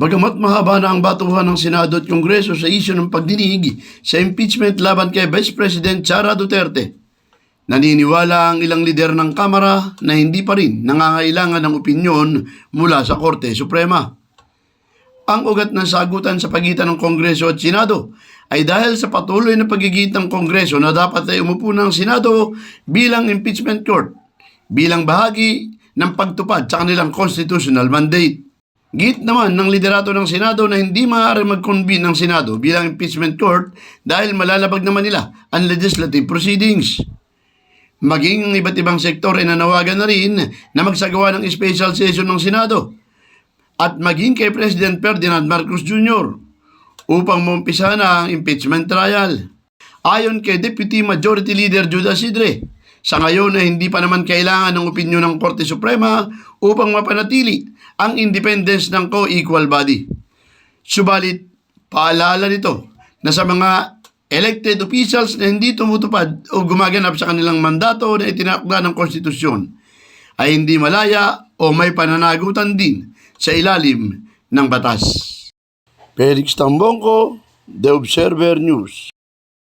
Bagamat mahaba na ang batuhan ng Senado at Kongreso sa isyu ng pagdinig sa impeachment laban kay Vice President Sara Duterte, naniniwala ang ilang lider ng Kamara na hindi pa rin nangangailangan ng opinyon mula sa Korte Suprema. Ang ugat ng sagutan sa pagitan ng Kongreso at Senado ay dahil sa patuloy na pagigit ng Kongreso na dapat ay umupo ng Senado bilang impeachment court, bilang bahagi ng pagtupad sa kanilang constitutional mandate. Git naman ng liderato ng Senado na hindi maaari mag-convene ng Senado bilang impeachment court dahil malalabag naman nila ang legislative proceedings. Maging ang iba't ibang sektor ay nanawagan na rin na magsagawa ng special session ng Senado at maging kay President Ferdinand Marcos Jr. upang mumpisa na ang impeachment trial. Ayon kay Deputy Majority Leader Judas Sidre, sa ngayon ay hindi pa naman kailangan ng opinyon ng Korte Suprema upang mapanatili ang independence ng co-equal body. Subalit, paalala nito na sa mga elected officials na hindi tumutupad o gumaganap sa kanilang mandato na itinakda ng konstitusyon ay hindi malaya o may pananagutan din sa ilalim ng batas. Felix Tambongko, The Observer News.